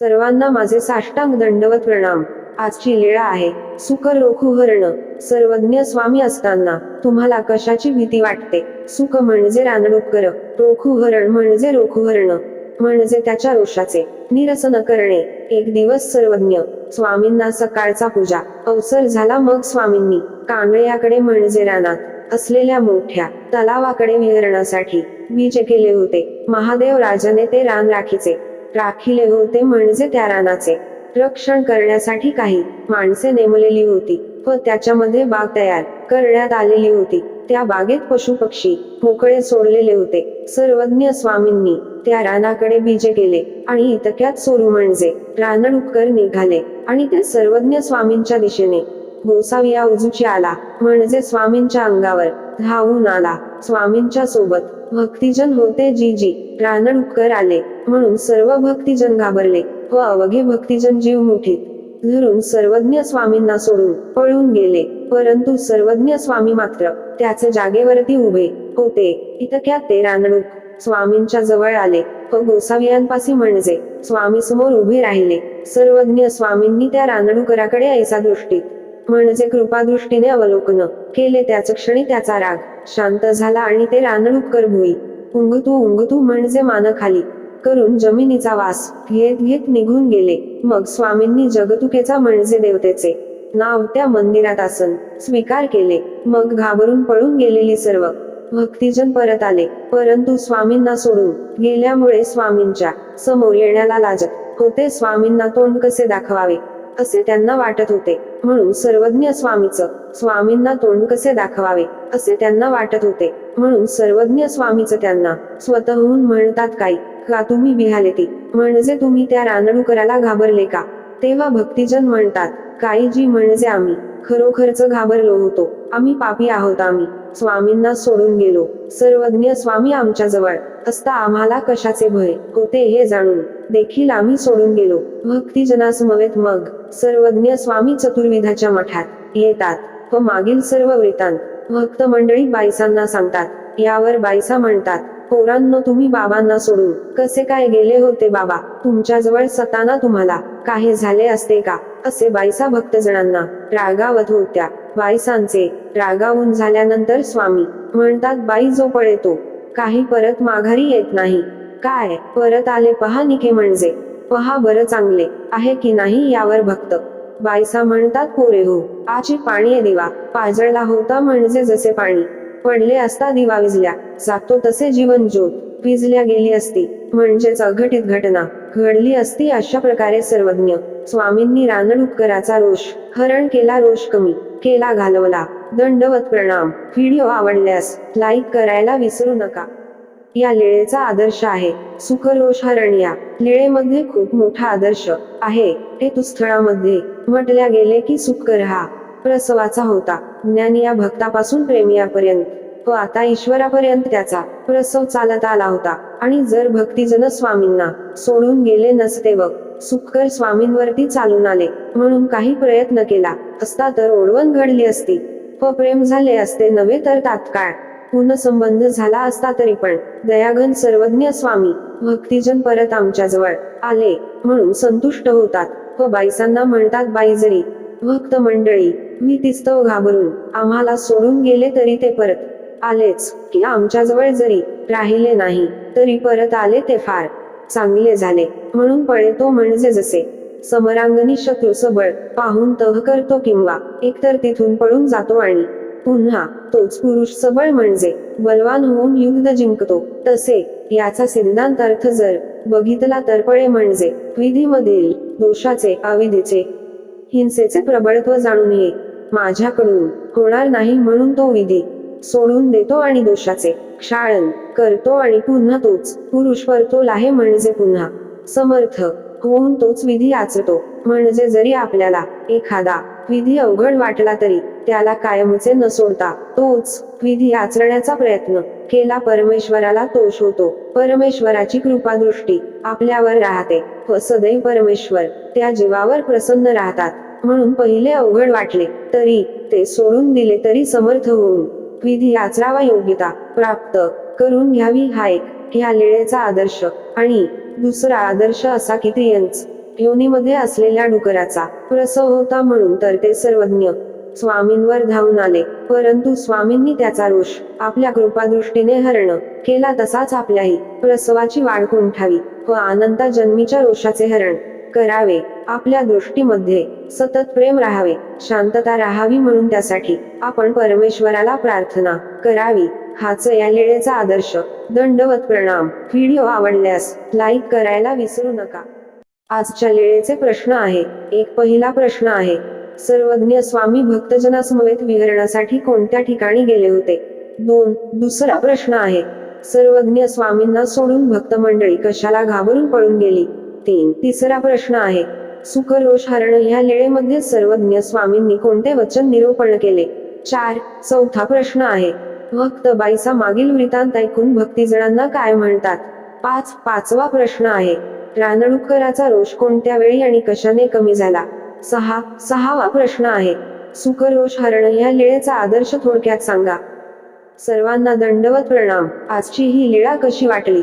सर्वांना माझे साष्टांग दंडवत प्रणाम. आजची लीळा आहे. सुख रोखुहरण सर्वज्ञ स्वामी असताना तुम्हाला कशाची भीती वाटते? सुख म्हणजे रानडुक्कर. रोखुहरण म्हणजे रोखुहरण म्हणजे त्याच्या रोषाचे. निरसन करणे. एक दिवस सर्वज्ञ स्वामींना सकाळचा पूजा. अवसर झाला मग स्वामींनी. कांगळ्याकडे म्हणजे रानात असलेल्या मोठ्या तलावाकडे विहरणासाठी. वीज केले होते. महादेव राजाने ते रान राखीचे. राखिले होते म्हणजे त्या रानाचे. रक्षण करण्यासाठी काही माणसे नेमलेली होती व त्याच्यामध्ये बाग तयार करण्यात आलेली होती. त्या बागेत पशु पक्षी मोकळे सोडलेले होते. सर्वज्ञ स्वामींनी त्या रानाकडे बीजे केले आणि इतक्यात सोरू म्हणजे रानडुक्कर निघाले आणि ते सर्वज्ञ स्वामींच्या दिशेने गोसाविया उजूची आला. म्हणजे स्वामींच्या अंगावर धावून आला. स्वामींच्या सोबत भक्तिजन होते जी जी. रानडुक्कर आले म्हणून सर्व भक्तिजन घाबरले. व अवघे भक्तिजन जीव मुठीत धरून सर्वज्ञ स्वामींना सोडून पळून गेले. परंतु सर्वज्ञ स्वामी मात्र त्याचे जागेवरती उभे होते. इतक्यात ते रानडूक स्वामींच्या जवळ आले व गोसावियांपासी म्हणजे स्वामी समोर उभे राहिले. सर्वज्ञ स्वामींनी त्या रानडुकराकडे ऐसा दृष्टीत म्हणजे कृपादृष्टीने अवलोकन केले. त्याच क्षणी त्याचा राग शांत झाला आणि ते रानडुक्कर भुई उंगतू उंगतू म्हणजे मान खाली करून जमिनीचा वास घेत घेत निघून गेले. मग स्वामींनी जगतुकेचा म्हणजे देवतेचे नाव त्या मंदिरात आसन स्वीकार केले. मग घाबरून पळून गेलेली सर्व भक्तिजन परत आले. परंतु स्वामींना सोडून गेल्यामुळे स्वामींच्या समोर येण्याला लाजत होते. स्वामींना तोंड कसे दाखवावे असे त्यांना वाटत होते. म्हणून सर्वज्ञ स्वामीच स्वामींना तोंड कसे दाखवावे असे त्यांना वाटत होते. म्हणून सर्वज्ञ स्वामीच त्यांना स्वतःहून म्हणतात काही का तुम्ही बिहाले ती म्हणजे तुम्ही त्या रानडुकराला घाबरले का? तेव्हा भक्तिजन म्हणतात काही जी म्हणजे आम्ही खरोखरच घाबरलो होतो आम्ही पापी आहोत आम्ही स्वामींना सोडून गेलो सर्वज्ञ स्वामी आमच्या जवळ असता आम्हाला कशाचे भय? होते हे जाणून. देखील आम्ही सोडून गेलो. भक्तिजनासमवेत मग सर्वज्ञ स्वामी चतुर्विधाच्या मठात येतात व मागील सर्व वृत्तांत भक्त मंडळी बाईसांना सांगतात. यावर बाईसा म्हणतात पोरांनो तुम्ही बाबांना सोडून कसे काय गेले होते बाबा? तुमच्याजवळ सताना तुम्हाला काही झाले असते का? असे बाईसा भक्तजणांना रागावत होत्या. बाईसांचे रागावून झाल्यानंतर स्वामी म्हणतात बाई जो पळेतो काही परत माघारी येत नाही. काय? परत आले पहा निके म्हणजे. पहा बरं चांगले आहे की नाही यावर भक्त. बायसा म्हणतात पोरे हो आची पाणी दिवा. पाजळला होता म्हणजे जसे पाणी. पडले असता दिवा विजल्या. जातो तसे जीवन ज्योत. विजल्या गेली असती. म्हणजेच अघटित घटना. घडली असती अशा प्रकारे सर्वज्ञ. स्वामींनी रानडुक्कराचा रोष हरण केला रोष कमी केला घालवला. दंडवत प्रणाम. व्हिडिओ आवडल्यास लाईक करायला विसरू नका. या लिळेचा आदर्श आहे. सुखरोष हरण या. लिळेमध्ये खूप मोठा आदर्श आहे. हे तुस्थळामध्ये म्हटल्या गेले की सुखकर हा प्रसवाचा होता. ज्ञानी या भक्तापासून प्रेमियापर्यंत व आता ईश्वरापर्यंत त्याचा प्रसव चालत आला होता. आणि जर भक्तिजन स्वामींना सोडून गेले नसते व सुखकर स्वामींवरती चालून आले म्हणून काही प्रयत्न केला असता तर ओढवण घडली असती. व प्रेम झाले असते नव्हे तर तात्काळ. संबंध झाला असता तरी पण दयाघन सर्वज्ञ स्वामी भक्तिजन परत आमच्याजवळ आले म्हणून संतुष्ट होतात. व बाईसांना म्हणतात बाई जरी भक्त मंडळी मी तिस्तव घाबरून आम्हाला सोडून गेले तरी ते परत आलेच की आमच्याजवळ जरी राहिले नाही. तरी परत आले ते फार चांगले झाले. म्हणून पळेतो म्हणजे जसे. समरांगणी शत्रू सबळ पाहून तह करतो किंवा एकतर तिथून पळून जातो आणि पुन्हा तोच पुरुष सबळ म्हणजे बलवान होऊन युद्ध जिंकतो. तसे याचा सिद्धांत अर्थ जर बघितला तर पळे म्हणजे विधीमधील दोषाचे अविधीचे हिंसेचे प्रबळत्व जाणून हे माझ्याकडून होणार नाही म्हणून तो विधी सोडून देतो आणि दोषाचे क्षाळन करतो आणि पुन्हा तोच पुरुष परतोल आहे म्हणजे पुन्हा. समर्थ होऊन तोच विधी आचतो म्हणजे जरी आपल्याला एखादा विधी अवघड वाटला तरी त्याला कायमचे न सोडता तोच विधी आचरण्याचा प्रयत्न केला परमेश्वराला तोष होतो. परमेश्वराची कृपादृष्टी आपल्यावर राहते. व सदैव परमेश्वर त्या जीवावर प्रसन्न राहतात. म्हणून पहिले अवघड वाटले तरी ते सोडून दिले तरी समर्थ होऊन विधी आचरावा योग्यता प्राप्त करून घ्यावी हा एक ह्या लिळेचा आदर्श आणि दुसरा आदर्श असा की त्रियंच योनीमध्ये असलेल्या डुकराचा प्रसव होता म्हणून तर ते सर्वज्ञ स्वामींवर धावून आले. परंतु स्वामींनी त्याचा रोष आपल्या कृपादृष्टीने हरण केला तसाच आपल्याही प्रसवाची वाढ कोंठावी व अनंता जन्मीच्या रोषाचे हरण करावे. आपल्या दृष्टीमध्ये सतत प्रेम राहावे. शांतता राहावी म्हणून त्यासाठी आपण परमेश्वराला प्रार्थना करावी. हाच या लेळेचा आदर्श. दंडवत प्रणाम. व्हिडिओ आवडल्यास लाईक करायला विसरू नका. आजच्या लेळेचे प्रश्न आहे. एक पहिला प्रश्न आहे. सर्वज्ञ स्वामी भक्तजनासमवेत विहरणासाठी कोणत्या ठिकाणी गेले होते? दोन. दुसरा प्रश्न आहे. सर्वज्ञ स्वामींना सोडून भक्त मंडळी कशाला घाबरून पळून गेली? तीन. तिसरा प्रश्न आहे. सुखरोष हरण ह्या लेळेमध्ये सर्वज्ञ स्वामींनी कोणते वचन निरूपण केले? चार. चौथा प्रश्न आहे. भक्त बाईचा मागील वृत्तांत ऐकून भक्तीजणांना काय म्हणतात? पाच. पाचवा प्रश्न आहे. रानडुक्कराचा रोष कोणत्या वेळी आणि कशाने कमी झाला? सहा. सहावा प्रश्न आहे. सुखरोष हरण या लेळेचा आदर्श थोडक्यात सांगा. सर्वांना दंडवत प्रणाम. आजची ही लीळा कशी वाटली?